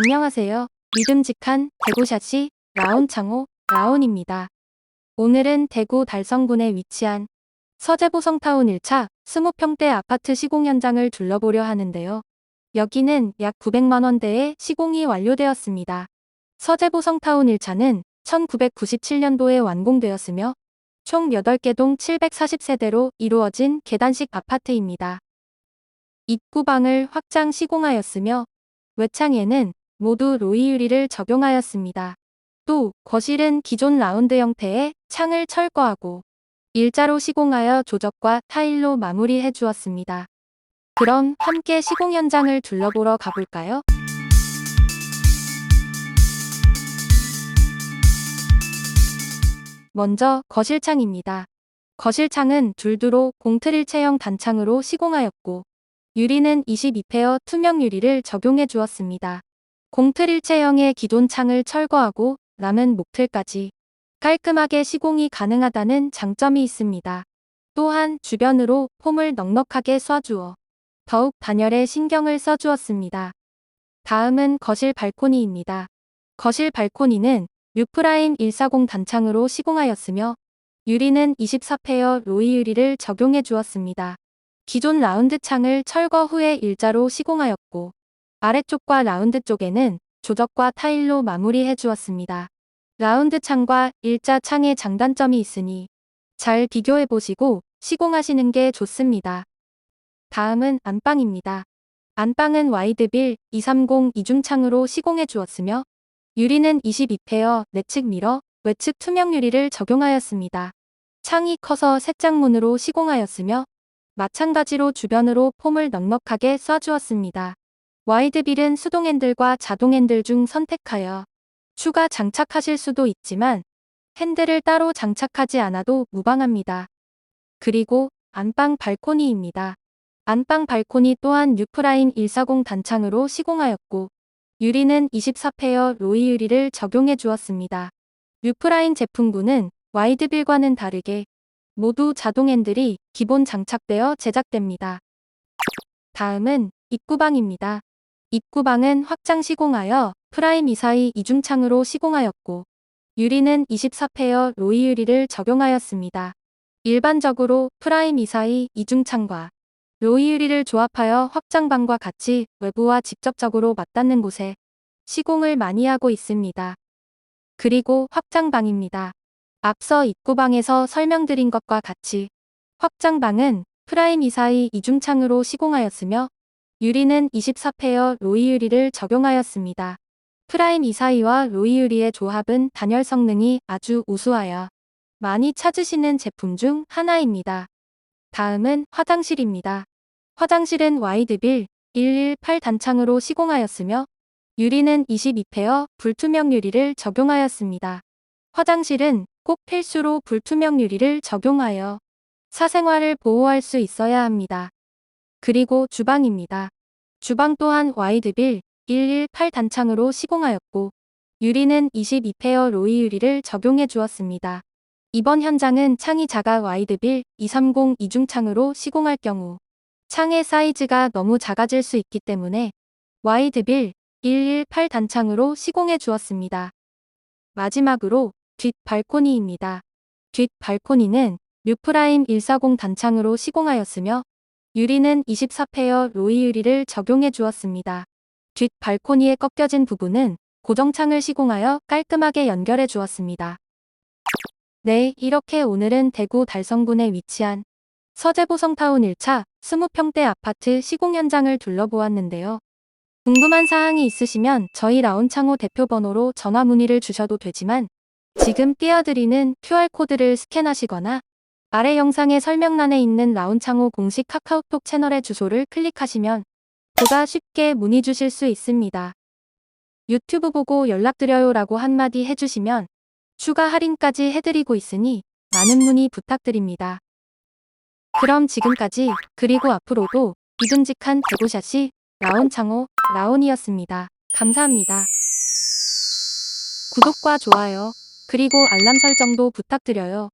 안녕하세요. 믿음직한 대구샷시 라온창호 라온입니다. 오늘은 대구 달성군에 위치한 서재보성타운 1차 20평대 아파트 시공 현장을 둘러보려 하는데요. 여기는 약 900만 원대의 시공이 완료되었습니다. 서재보성타운 1차는 1997년도에 완공되었으며 총 8개 동 740세대로 이루어진 계단식 아파트입니다. 입구방을 확장 시공하였으며 외창에는 모두 로이 유리를 적용하였습니다. 또 거실은 기존 라운드 형태의 창을 철거하고 일자로 시공하여 조적과 타일로 마무리해 주었습니다. 그럼 함께 시공 현장을 둘러보러 가볼까요? 먼저 거실창입니다. 거실창은 둘두로 공트릴체형 단창으로 시공하였고 유리는 22페어 투명 유리를 적용해 주었습니다. 공트릴체형의 기존 창을 철거하고 남은 목틀까지 깔끔하게 시공이 가능하다는 장점이 있습니다. 또한 주변으로 폼을 넉넉하게 쏴주어 더욱 단열에 신경을 써주었습니다. 다음은 거실 발코니입니다. 거실 발코니는 뮤프라임 140 단창으로 시공하였으며 유리는 24페어 로이 유리를 적용해 주었습니다. 기존 라운드 창을 철거 후에 일자로 시공하였고 아래쪽과 라운드 쪽에는 조적과 타일로 마무리해 주었습니다. 라운드 창과 일자 창의 장단점이 있으니 잘 비교해 보시고 시공하시는 게 좋습니다. 다음은 안방입니다. 안방은 와이드빌 230 이중창으로 시공해 주었으며 유리는 22페어 내측 미러, 외측 투명 유리를 적용하였습니다. 창이 커서 색장문으로 시공하였으며 마찬가지로 주변으로 폼을 넉넉하게 쏴주었습니다. 와이드빌은 수동 핸들과 자동 핸들 중 선택하여 추가 장착하실 수도 있지만 핸들을 따로 장착하지 않아도 무방합니다. 그리고 안방 발코니입니다. 안방 발코니 또한 뉴프라인 140 단창으로 시공하였고 유리는 24페어 로이 유리를 적용해 주었습니다. 뉴프라인 제품군은 와이드빌과는 다르게 모두 자동 핸들이 기본 장착되어 제작됩니다. 다음은 입구방입니다. 입구방은 확장 시공하여 프라임 이사이 이중창으로 시공하였고 유리는 24페어 로이 유리를 적용하였습니다. 일반적으로 프라임 이사이 이중창과 로이 유리를 조합하여 확장방과 같이 외부와 직접적으로 맞닿는 곳에 시공을 많이 하고 있습니다. 그리고 확장방입니다. 앞서 입구방에서 설명드린 것과 같이 확장방은 프라임 이사이 이중창으로 시공하였으며 유리는 24페어 로이 유리를 적용하였습니다. 프라임 이사이와 로이 유리의 조합은 단열 성능이 아주 우수하여 많이 찾으시는 제품 중 하나입니다. 다음은 화장실입니다. 화장실은 와이드빌 118 단창으로 시공하였으며 유리는 22페어 불투명 유리를 적용하였습니다. 화장실은 꼭 필수로 불투명 유리를 적용하여 사생활을 보호할 수 있어야 합니다. 그리고 주방입니다. 주방 또한 와이드빌 118 단창으로 시공하였고 유리는 22페어 로이 유리를 적용해 주었습니다. 이번 현장은 창이 작아 와이드빌 230 이중창으로 시공할 경우 창의 사이즈가 너무 작아질 수 있기 때문에 와이드빌 118 단창으로 시공해 주었습니다. 마지막으로 뒷 발코니입니다. 뒷 발코니는 뮤프라임 140 단창으로 시공하였으며 유리는 24페어 로이 유리를 적용해 주었습니다. 뒷 발코니에 꺾여진 부분은 고정창을 시공하여 깔끔하게 연결해 주었습니다. 네, 이렇게 오늘은 대구 달성군에 위치한 서재보성타운 1차 20평대 아파트 시공 현장을 둘러보았는데요. 궁금한 사항이 있으시면 저희 라온창호 대표 번호로 전화 문의를 주셔도 되지만 지금 띄워드리는 QR코드를 스캔하시거나 아래 영상의 설명란에 있는 라온창호 공식 카카오톡 채널의 주소를 클릭하시면 보다 쉽게 문의 주실 수 있습니다. 유튜브 보고 연락드려요 라고 한마디 해주시면 추가 할인까지 해드리고 있으니 많은 문의 부탁드립니다. 그럼 지금까지 그리고 앞으로도 믿음직한 대구샷이 라온창호 라온이었습니다. 감사합니다. 구독과 좋아요 그리고 알람 설정도 부탁드려요.